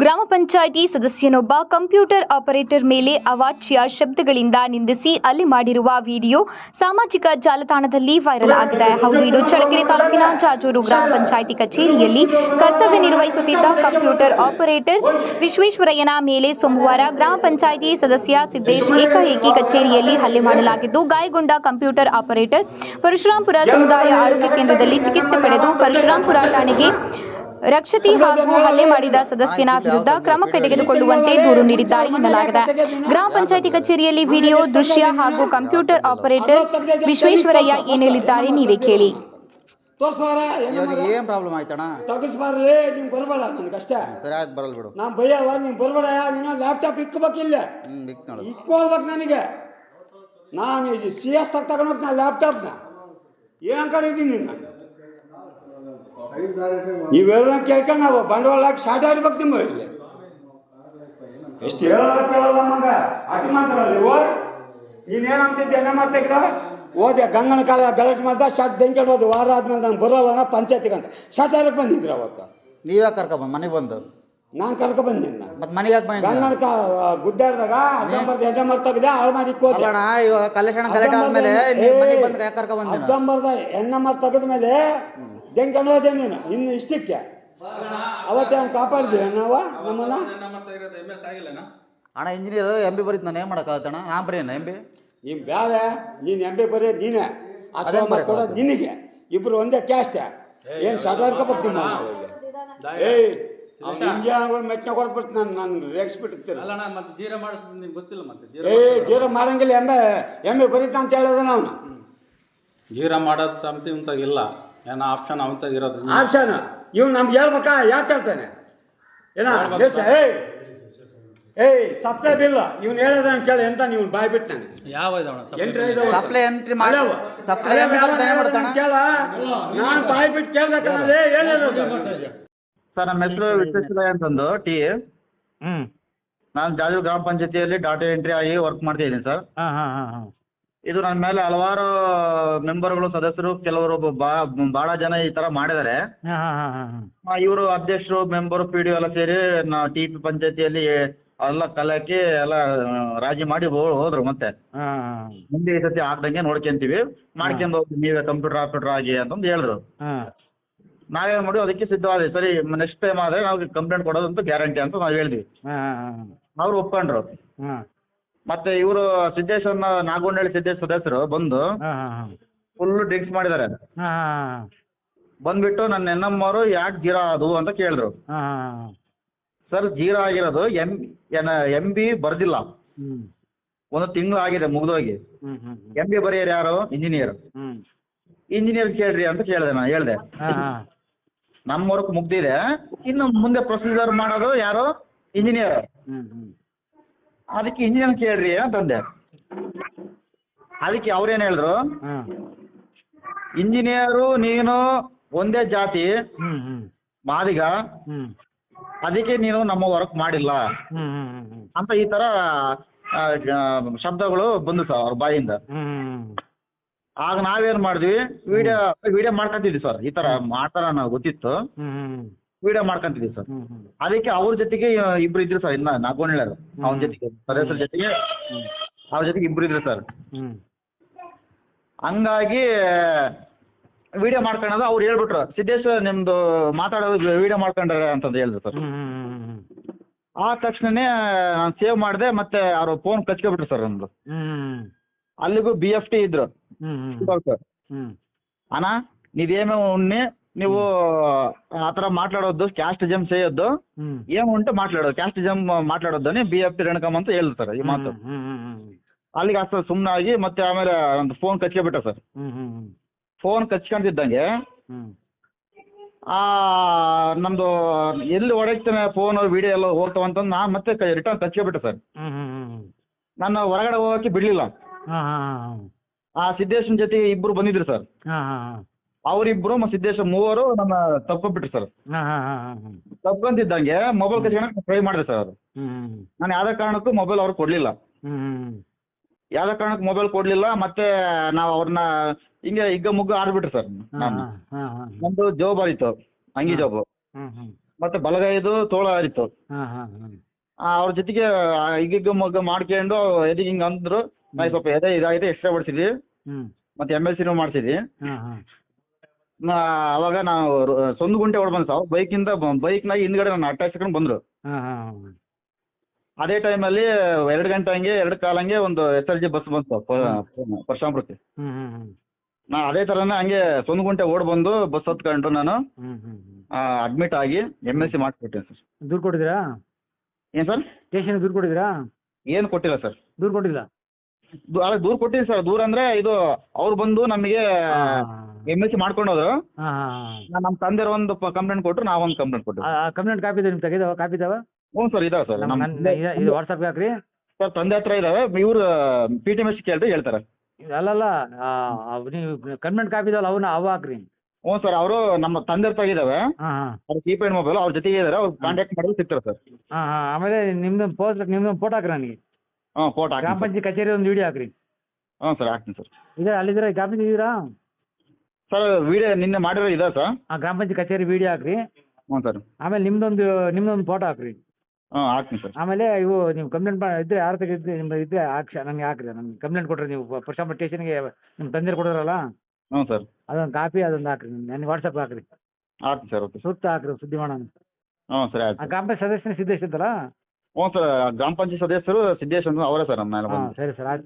ಗ್ರಾಮ panchayat ಸದಸ್ಯನೊಬ್ಬ computer operator ಮೇಲೆ ಅವಾಚ್ಯ ಶಬ್ದಗಳಿಂದ ನಿಂದಿಸಿ ಅಲ್ಲಿ ಮಾಡಿರುವ ವಿಡಿಯೋ ಸಾಮಾಜಿಕ ಜಾಲತಾಣದಲ್ಲಿ ವೈರಲ್ ಆಗಿದೆ. ಹೌದು, ಇದು ಚಳ್ಳಕೆರೆ ತಾಲೂಕಿನ ಜಾಜೂರು ಗ್ರಾಮ ಪಂಚಾಯಿತಿ ಕಚೇರಿಯಲ್ಲಿ ಕರ್ತವ್ಯ ನಿರ್ವಹಿಸುತ್ತಿದ್ದ ಕಂಪ್ಯೂಟರ್ ಆಪರೇಟರ್ ವಿಶ್ವೇಶ್ವರಯ್ಯನ ಮೇಲೆ ಸೋಮವಾರ ಗ್ರಾಮ ಪಂಚಾಯಿತಿ ಸದಸ್ಯ ಸಿದ್ದೇಶ್ ಏಕಾಏಕಿ ಕಚೇರಿಯಲ್ಲಿ ಹಲ್ಲೆ ಮಾಡಲಾಗಿದ್ದು, ಗಾಯಗೊಂಡ ಕಂಪ್ಯೂಟರ್ ಆಪರೇಟರ್ ಪರಶುರಾಂಪುರ ಸಮುದಾಯ ಆರೋಗ್ಯ ಕೇಂದ್ರದಲ್ಲಿ ಚಿಕಿತ್ಸೆ ಪಡೆದು ಪರಶುರಾಂಪುರ ಠಾಣೆಗೆ ರಕ್ಷತಿ ಹಾಗೂ ಹಲ್ಲೆ ಮಾಡಿದ ಸದಸ್ಯನ ವಿರುದ್ಧ ಕ್ರಮ ತೆಗೆದುಕೊಳ್ಳುವಂತೆ ದೂರು ನೀಡಿದ್ದಾರೆ ಎನ್ನಲಾಗಿದೆ ಗ್ರಾಮ ಪಂಚಾಯಿತಿ ಕಚೇರಿಯಲ್ಲಿ ವಿಡಿಯೋ ದೃಶ್ಯ ಹಾಗೂ ಕಂಪ್ಯೂಟರ್ ಆಪರೇಟರ್ ವಿಶ್ವೇಶ್ವರಯ್ಯ ಏನ್ ಹೇಳಿದ್ದಾರೆ ನೀವೇ ಕೇಳಿ. ಏನು ಪ್ರಾಬ್ಲಮ್ ಆಯ್ತಣ್ಣ? ತಗಸ್ಬಾರ್ರಿ ನೀನ್ ಬರ್ಬೇಡ ಅಷ್ಟೇ. ಸರಿ ಆಯ್ತು ಬರಲ್ಲ ಬಿಡು. ನಾನ್ ಬೈಯವ ನೀನ್ ಬರ್ಬೇಡ ನೀನು ಲ್ಯಾಪ್ಟಾಪ್ ಇಕ್ಕೋಬೇಕು ಇಲ್ಲ. ಹ್ಞೂ ಬಿಕ್ ನೋಡು. ಇಕ್ಕೋಳ್ಬೇಕು ನನಗೆ. ನಾನು ಸಿ ಎಸ್ ತಗ ತಗೊಂಡು ನಾ. ಲ್ಯಾಪ್ಟಾಪ್ನ ಏನ್ ಕಡೆ ಇದ್ದೀನಿ ನಾನು? ನೀವು ಹೇಳ್ದಂಗೆ ಕೇಳ್ಕೊಂಡು ನಾವು ಬಂಡವಾಳ ಹಾಕಿ ಶಾರ್ಟ್ ಆಡ್ಬೇಕು ನಿಮ್ಮ ಇಲ್ಲಿ. ಎಷ್ಟು ಹೇಳೋದ ಕೇಳೋದ ಮಗ ಅತಿ ಮಾಡ್ತಾರಲ್ಲ ನೀವು ನೀನೇನಂತಿದ್ದೆ ಎಣ್ಣೆ ಮಾಡ್ತಿದ್ದ ಓದೆ ಗಂಗನ ಕಾಲ ಗಲಾಟೆ ಮಾಡ್ದ? ಶಾತ್ ಬೆಂಕಿ ಹೋದ ವಾರ ಆದ್ಮೇಲೆ ನಾನು ಬರೋಲ್ಲ ಪಂಚಾಯತಿಗೆ ಅಂತ ಶಾರ್ಟ್ ಆಡಕ್ಕೆ ಬಂದಿದ್ರು ಅವತ್ತು? ನೀವೇ ಕರ್ಕೊಬಂದು ಮನೆಗೆ ಬಂದು. ನಾನು ಕರ್ಕೊ ಬಂದಿನಿ ನಾನು. ಮತ್ತೆ ಮನೆಗೆ ಯಾಕೆ ಬಂದ ಗಂಗನ ಕಾ ಗುಡ್ಡಾಡ್ದಾಗ ಎಣ್ಣೆ ಮಾಡ್ತಾಗಿದೆ ಹಾಳು ಮಾಡಿ ಅಲ್ಲಣ್ಣ ಇವಾಗ ಕಲೆಕ್ಷನ್ ಕಲೆಕ್ಟ್ ಆದ್ಮೇಲೆ ಮನೆಗೆ ಬಂದು ಯಾಕೆ ಕರ್ಕೊ ಬಂದಿನ ಅಡ್ಡಂಬರ್ದ ಎಣ್ಣೆ ಮಾಡಿ ತೆಗೆದ ಮೇಲೆ ಬೆಂಕಿ ಹೋದೆ ನೀನು ಇನ್ನು ಇಷ್ಟಕ್ಕೆ. ಅವತ್ತೇ ಅವ್ನು ಕಾಪಾಡಿದ್ದೀವಿ ನಾವು? ನಮ್ಮನ್ನ? ಅಣ್ಣ ಇಂಜಿನಿಯರ್ ಎಂ ಬಿ ಬರೀತು ನಾನು. ಏನು ಮಾಡೋಕ್ಕಾಗತ್ತಣ್ಣ ನಾ ಬರೀನ ಎಂ ಬಿ ನೀನ್ ಬ್ಯಾಡ. ನೀನ್ ಎಂಬೆ ಬರೀ ನೀನೇ. ಆ ಅದೇ. ಕೊಡೋದು ನಿನಗೆ. ಇಬ್ರು ಒಂದೇ ಕ್ಯಾಸ್ಟ್ ಏನ್ ಸಾಧಾರಣ ನಿಮ್ಮ ಏಯ್ ಇಂಜಿನಿಯರ್ಗಳು ಮೆಚ್ಚ ಕೊಡ್ಬಿಟ್ಟು ನಾನು. ನಾನು ರೇಗಿಸ್ಬಿಟ್ಟಿರ್ತೀನಿ ಅಲ್ಲಣ್ಣ ಮತ್ತೆ ಜೀರ ಮಾಡಿಸ್ತೀನಿ ನಿಮ್ಗೆ ಗೊತ್ತಿಲ್ಲ ಮತ್ತೆ? ಜೀರಾ ಏ ಜೀರೋ ಮಾಡಂಗಿಲ್ಲ. ಎಂಬೆ ಎಮ್ಮೆ ಬರೀತಾ ಅಂತ ಹೇಳೋದ ನಾವು ಜೀರ ಮಾಡೋದು ಸಮಥಿಂಗ್ ಇಲ್ಲ. ಏನೋ ಆಪ್ಷನ್ ಅವಂತಾಗ ಇರೋದು? ಆಪ್ಷನ್ ಇವ್ ನಮ್ಗೆ ಹೇಳ್ಬೇಕಾ? ಯಾಕೆ ಹೇಳ್ತಾನೆ? ಏನ? ಏಯ್ ಏಯ್ ಸಪ್ಲೈ ಬಿಲ್ ಇವ್ನು ಹೇಳಿದ ಕೇಳಿ ಎಂತ ನೀವು ಬಾಯ್ ಬಿಟ್ಟು ನಾನು. ಯಾವ ಸಪ್ಲೈ ಎಂಟ್ರಿ ಮಾಡಿ ಸಪ್ಲೈ ಕೇಳ? ನಾನು ಬಾಯ್ ಬಿಟ್ಟು ಕೇಳ್ಬೇಕನ್ನೋದೇ ಹೇಳಿರೋದು. ಸರ್ ನಮ್ಮ ಹೆಸರು ವಿಶ್ವೇಶ್ವರಯ್ಯ ಅಂತಂದು ಟಿ ಹ್ಮ್. ನಾನು ಜಾಜೂರ್ ಗ್ರಾಮ ಪಂಚಾಯತಿಯಲ್ಲಿ ಡಾಟಾ ಎಂಟ್ರಿ ಆಗಿ ವರ್ಕ್ ಮಾಡ್ತಾ ಇದ್ದೀನಿ ಸರ್. ಹಾ ಹಾ ಹಾ ಹಾಂ. ಇದು ನನ್ನ ಮೇಲೆ ಹಲವಾರು ಮೆಂಬರ್ಗಳು ಸದಸ್ಯರು ಕೆಲವರು ಬಹಳ ಜನ ಈ ತರ ಮಾಡಿದ್ದಾರೆ. ಹಾಂ ಹಾಂ ಹಾಂ ಹಾಂ ಇವರು ಅಧ್ಯಕ್ಷರು ಮೆಂಬರ್ ಪಿ ಡಿ ಎಲ್ಲ ಸೇರಿ ಟಿ ಪಿ ಪಂಚಾಯತಿಯಲ್ಲಿ ಎಲ್ಲ ಕಲಾಕಿ ಎಲ್ಲ ರಾಜಿ ಮಾಡಿ ಹೋದ್ರು ಮತ್ತೆ. ಹಾಂ ಮುಂದೆ ಈ ಸತಿ ಆಗ್ದಂಗೆ ನೋಡ್ಕೊಂತೀವಿ. ಮಾಡ್ಕೊಂಡು ಹೋಗಿ ನೀವೇ ಕಂಪ್ಯೂಟರ್ ಆಪರೇಟರ್ ಆಗಿ ಅಂತಂದು ಹೇಳಿದ್ರು ಹಾಂ. ನಾವೇನ್ ಮಾಡಿ ಅದಕ್ಕೆ ಸಿದ್ಧವಾದ್ವಿ. ಸರಿ ನೆಕ್ಸ್ಟ್ ಟೈಮ್ ಆದ್ರೆ ನಾವು ಕಂಪ್ಲೇಂಟ್ ಕೊಡೋದಂತ ಗ್ಯಾರಂಟಿ ಅಂತ ನಾವು ಹೇಳಿದ್ವಿ. ಹಾಂ ಹಾಂ. ಅವ್ರು ಒಪ್ಕೊಂಡ್ರು. ಹಾಂ. ಮತ್ತೆ ಇವರು ಸಿದ್ದೇಶ್ವರನ ನಾಗೋನಹಳ್ಳಿ ಸಿದ್ದೇಶ್ ಸದಸ್ಯರು ಬಂದು ಫುಲ್ ಡ್ರಿಂಕ್ಸ್ ಮಾಡಿದ್ದಾರೆ. ಬಂದ್ಬಿಟ್ಟು ನನ್ನ ಎನ್ ಎಂ ಅವರು ಯಾಕೆ ಜೀರಾ ಅದು ಅಂತ ಕೇಳಿದ್ರು. ಸರ್ ಜೀರಾ ಆಗಿರೋದು ಎಂ ಎಂ ಬಿ ಬರ್ದಿಲ್ಲ. ಒಂದು ತಿಂಗಳು ಆಗಿದೆ ಮುಗ್ದೋಗಿ. ಎಂ ಬಿ ಬರೆಯೋರು ಯಾರು? ಇಂಜಿನಿಯರ್. ಇಂಜಿನಿಯರ್ ಕೇಳ್ರಿ ಅಂತ ಕೇಳಿದೆ ನಾನು ಹೇಳ್ದೆ. ನಮ್ಮ ವರ್ಕ್ ಮುಗ್ದಿದೆ. ಇನ್ನು ಮುಂದೆ ಪ್ರೊಸೀಜರ್ ಮಾಡೋದು ಯಾರು? ಇಂಜಿನಿಯರ್. ಅದಕ್ಕೆ ಇಂಜಿನಿಯರ್ ಕೇಳ್ರಿ ಅಂತಂದೆ ಅದಕ್ಕೆ ಅವ್ರೇನು ಹೇಳಿದ್ರು? ಹಾಂ. ಇಂಜಿನಿಯರು ನೀನು ಒಂದೇ ಜಾತಿ. ಮಾದಿಗ. ಅದಕ್ಕೆ ನೀನು ನಮ್ಮ ವರ್ಕ್ ಮಾಡಿಲ್ಲ. ಅಂತ ಈ ತರ ಆ, ಶಬ್ದಗಳು ಬಂದು ಸರ್ ಅವ್ರ ಬಾಯಿಂದ. ಆಗ ನಾವೇನ್ ಮಾಡಿದ್ವಿ? ವಿಡಿಯೋ ವಿಡಿಯೋ ಮಾಡ್ಕೊತಿದ್ವಿ ಸರ್. ಈ ತರ ಮಾಡ್ತಾರ ಗೊತ್ತಿತ್ತು. ವಿಡಿಯೋ ಮಾಡ್ಕೊಂತಿದ್ವಿ ಸರ್. ಅದಕ್ಕೆ ಅವ್ರ ಜೊತೆಗೆ ಇಬ್ರು ಇದ್ರು ಸರ್. ಇನ್ನ ನಾಗೋಣಿಳರು ಅವನ ಜೊತೆಗೆ ಸದಸ್ಯರ ಜೊತೆಗೆ ಅವ್ರ ಜೊತೆಗೆ ಇಬ್ರು ಇದ್ರು ಸರ್. ಹಂಗಾಗಿ ವಿಡಿಯೋ ಮಾಡ್ಕೊಳ್ಳೋದು ಅವ್ರು ಹೇಳ್ಬಿಟ್ರು ಸಿದ್ದೇಶ್ವರ ನಿಮ್ದು ಮಾತಾಡೋದು ವಿಡಿಯೋ ಮಾಡ್ಕೊಂಡ್ರ ಅಂತಂದು ಹೇಳಿದ್ರು ಸರ್. ಆ ತಕ್ಷಣನೇ ನಾನು ಸೇವ್ ಮಾಡಿದೆ ಮತ್ತೆ ಅವ್ರು ಫೋನ್ ಕಚ್ಕೊಬಿಟ್ರು ಸರ್ ನಮ್ದು. ಅಲ್ಲಿಗೂ ಬಿ ಎಫ್ ಟಿ ಇದ್ರು. ಅಣ್ಣ ಸರ್ ಹ್ಞೂ అన్నా నీదేమో ఉన్ని నువ్వు ఆ ಥರ మాట్లాడొద్దు క్యాస్టిజం చేయొద్దు ಹ್ಞೂ ఏముంటే మాట్లాడదు క్యాస్టిజం మాట్లాడొద్దు అని ಬಿಎಫ್ಟಿ ರೇಣುಕಮ್ಮ ಅಂತ ಹೇಳ್ತಾರೆ ಈ ಮಾತು ಹ್ಞೂ ಹ್ಞೂ ಅಲ್ಲಿಗೆ ಅಷ್ಟು ಸುಮ್ಮನೆ ಆಗಿ ಮತ್ತೆ ಆಮೇಲೆ ಒಂದು ಫೋನ್ ಕಚ್ಕೊಬಿಟ್ಟ ಸರ್ ಹ್ಞೂ ಹ್ಞೂ ಫೋನ್ ಕಚ್ಕೊಂತಿದ್ದಂಗೆ ಹ್ಞೂ ಆ ನಮ್ಮದು ಎಲ್ಲಿ ಹೊಡಗ್ತಾನೆ ಫೋನು ವಿಡಿಯೋ ಎಲ್ಲ ಹೋಗ್ತಾವಂತಂದು ನಾನು ಮತ್ತೆ ರಿಟರ್ನ್ ಕಚ್ಕೊಬಿಟ್ಟೆ ಸರ್ ಹ್ಞೂ ಹ್ಞೂ ನನ್ನ ಹೊರಗಡೆ ಹೋಗೋಕ್ಕೆ ಬಿಡಲಿಲ್ಲ ಹಾಂ ಹಾಂ ಆ ಸಿದ್ದೇಶನ್ ಜೊತೆ ಇಬ್ಬರು ಬಂದಿದ್ರು ಸರ್ ಅವರಿಬ್ಬರು ಮತ್ತು ಸಿದ್ದೇಶ ಮೂವರು ನನ್ನ ತಪ್ಕೊಂಡ್ಬಿಟ್ರು ಸರ್. ಹಾಂ ಹಾಂ ಹಾಂ ಹಾಂ ತಪ್ಕೊಂತಿದ್ದಂಗೆ ಮೊಬೈಲ್ ಕಚ್ಕೊಳಕ್ಕೆ ಟ್ರೈ ಮಾಡಿದೆ ಸರ್ ಅವರು. ಹ್ಞೂ ನಾನು ಯಾವುದೇ ಕಾರಣಕ್ಕೂ ಮೊಬೈಲ್ ಅವ್ರು ಕೊಡ್ಲಿಲ್ಲ. ಹ್ಞೂ ಯಾವುದೇ ಕಾರಣಕ್ಕೂ ಮೊಬೈಲ್ ಕೊಡ್ಲಿಲ್ಲ ಮತ್ತೆ ನಾವು ಅವ್ರನ್ನ ಹಿಂಗೆ ಹಿಗ್ಗ ಮುಗ್ಗ ಆಡ್ಬಿಟ್ರು ಸರ್ ನಾನು ಹಾಂ ಹಾಂ ಹಾಂ. ನಮ್ಮದು ಜಾಬ್ ಆಯಿತು ಅಂಗಿ ಜಾಬು ಹ್ಞೂ ಹ್ಞೂ ಮತ್ತು ಬಲಗೈದು ತೋಳ ಆಯ್ತು ಹಾಂ ಹಾಂ ಹಾಂ. ಅವ್ರ ಜೊತೆಗೆ ಹಿಗ್ಗ ಮಗ್ಗ ಮಾಡ್ಕೊಂಡು ಎದಿಗೆ ಹಿಂಗೆ ಅಂದ್ರು ನಾ ಸ್ವಲ್ಪ ಎದೆ ಇದಾಗಿದೆ ಎಕ್ಸ್ಟ್ರಾ ಹೊಡ್ಸಿದ್ವಿ. ಹ್ಞೂ ಮತ್ತು ಎಂ ಎಲ್ ಸಿನೂ ಮಾಡಿಸಿದ್ವಿ. ಹಾಂ ಹಾಂ. ನಾ ಅವಾಗ ನಾವು ಸೊಂದು ಗುಂಟೆ ಹೊಡ್ ಬಂದು ಸರ್ ಬೈಕಿಂದ ಬೈಕ್ನಾಗ ಹಿಂದ್ಗಡೆ ನಾನು ಅಟ್ಟಾಕ್ಸ್ಕೊಂಡು ಬಂದರು. ಹಾಂ ಹಾಂ ಅಲ್ಲಿ ಅದೇ ಟೈಮಲ್ಲಿ ಎರಡು ಗಂಟೆ ಹಂಗೆ ಎರಡು ಕಾಲ ಹಂಗೆ ಒಂದು ಎಸ್ ಎಲ್ ಜಿ ಬಸ್ ಬಂತು ಪರಶಾಂಪುರಕ್ಕೆ. ಪರಶುರಾಮಪುರಕ್ಕೆ ಹ್ಞೂ ಹ್ಞೂ ಹ್ಞೂ ನಾ ಅದೇ ಥರನೇ ಹಂಗೆ ಸೊಂದು ಗುಂಟೆ ಓಡ್ ಬಂದು ಬಸ್ ಹತ್ಕೊಂಡು ನಾನು. ಹ್ಞೂ ಹ್ಞೂ ಹ್ಞೂ ಅಡ್ಮಿಟ್ ಆಗಿ ಎಂ ಎಸ್ ಸಿ ಮಾಡಿಸ್ಬಿಟ್ಟೆ ಸರ್. ದೂರು ಕೊಟ್ಟಿದ್ದೀರಾ? ಏನು ಸರ್? ಸ್ಟೇಷನ್ ದೂರು ಕೊಟ್ಟಿದ್ದೀರಾ? ಏನು ಕೊಟ್ಟಿಲ್ಲ ಸರ್. ದೂರು ಕೊಟ್ಟಿಲ್ಲ? ದೂ- ಅದೇ ದೂರ ಸರ್. ದೂರ ಅಂದ್ರೆ ಇದು ಅವ್ರು ಬಂದು ನಮಗೆ ಎಂ ಎಸ್ ಸಿ ಮಾಡ್ಕೊಂಡು ಹೋದ್ರು ಹಾಂ ನಮ್ಮ ತಂದೆ ಒಂದು ಕಂಪ್ಲೇಂಟ್ ಕೊಟ್ಟರು ನಾವೊಂದು ಕಂಪ್ಲೇಂಟ್ ಕೊಟ್ಟು ಕಂಪ್ಲೇಂಟ್ ಕಾಪಿ ಇದೆ ನಿಮ್ಮ ತೆಗೆದಾವ ಕಾಪಿ ಇದಾವ? ಹ್ಞೂ ಸರ್ ಇದಾವೆ ಸರ್. ನಮ್ಮ ಇದು ವಾಟ್ಸಪ್ಗೆ ಹಾಕ್ರಿ. ಸರ್ ತಂದೆ ಹತ್ರ ಇದಾವೆ. ಇವ್ರು ಪಿ ಟಿ ಎಂ ಎಸ್ ಕೇಳ್ರಿ ಹೇಳ್ತಾರೆ. ಅಲ್ಲಲ್ಲ ಆ, ಅವ್ ನೀವು ಕನ್ವೆಂಟ್ ಕಾಪಿ ಇದಾವಲ್ಲ ಅವನ್ನ ಅವ ಹಾಕ್ರಿ. ಹ್ಞೂ ಸರ್ ಅವರು ನಮ್ಮ ತಂದೆ ಹತ್ರ ಇದಾವೆ. ಹಾಂ ಹಾಂ. ಅವ್ರ ಕೀಪ್ಯಾಡ್ ಮೊಬೈಲ್ ಅವ್ರ ಜೊತೆಗೆ ಇದಾರೆ. ಅವ್ರು ಕಾಂಟ್ಯಾಕ್ಟ್ ಮಾಡಿದ್ರೆ ಸಿಗ್ತಾರೆ ಸರ್. ಹಾಂ ಹಾಂ. ಆಮೇಲೆ ನಿಮ್ದೊಂದು ಪೋಸ್ಟ್ ನಿಮ್ದೊಂದು ಫೋಟೋ ಹಾಕ್ರಿ ನನಗೆ. ಹಾಂ ಫೋಟೋ ಗ್ರಾಮ ಹಾಕ್ತೀನಿ ಪಂಚಾಯತ್ ಕಚೇರಿ ಒಂದು ವಿಡಿಯೋ ಹಾಕ್ರಿ. ಹ್ಞೂ ಸರ್ ಹಾಕ್ತೀನಿ ಸರ್. ಇದೆ ಅಲ್ಲಿದ್ದೀರಾ ಗ್ರಾಮ ಪಂಚಾಯತ್ ಇದ್ದೀರಾ? ಸರ್ ವಿಡಿಯೋ ನಿನ್ನೆ ಮಾಡಿರೋ ಇದೆ ಸರ್? ಆ ಗ್ರಾಮ ಪಂಚಾಯತ್ ಕಚೇರಿ ವಿಡಿಯೋ ಹಾಕ್ರಿ. ಹ್ಞೂ ಸರ್. ಆಮೇಲೆ ನಿಮ್ದೊಂದು ನಿಮ್ದೊಂದು ಫೋಟೋ ಹಾಕ್ರಿ. ಹಾಂ ಹಾಕ್ತೀನಿ ಸರ್. ಆಮೇಲೆ ಇವು ನೀವು ಕಂಪ್ಲೇಂಟ್ ಮಾ ಇದ್ರೆ ಯಾರು ತೆಗೆದ್ರೆ ನಿಮ್ಮ ಇದ್ರೆ ಹಾಕ್ಸಿ ನನಗೆ ಹಾಕ್ರಿ ನನಗೆ ಕಂಪ್ಲೇಂಟ್ ಕೊಟ್ರಿ ನೀವು ಪರಶುರಾಮ ಸ್ಟೇಷನ್ಗೆ ನಿಮ್ಮ ತಂದೆ ಕೊಡೋರಲ್ಲ ಹ್ಞೂ ಸರ್. ಅದೊಂದು ಕಾಪಿ ಅದೊಂದು ಹಾಕ್ರಿ ನನಗೆ ವಾಟ್ಸಪ್ ಹಾಕ್ರಿ. ಹಾಕ್ತೀನಿ ಸರ್ ಓಕೆ ಸುತ್ತ ಹಾಕ್ರಿ ಸುದ್ದಿ ಮಾಡೋಣ. ಹ್ಞೂ ಸರ್ ಆ ಆಯ್ತು ಗ್ರಾಮ ಪಂಚಾಯತ್ ಸದಸ್ಯನ ಸಿದ್ದೇಶ್ ಅಂತಲ್ಲ ಹ್ಞೂ ಸರ್ ಗ್ರಾಮ ಪಂಚಾಯತ್ ಸದಸ್ಯರು ಸಿದ್ದೇಶ್ ಅಂತ ಅವರೇ ಸರ್ ನಮ್ಮ ಮೇಲೆ ಹಾಂ ಬಂದು ಸರಿ ಸರ್ ಆಯ್ತು.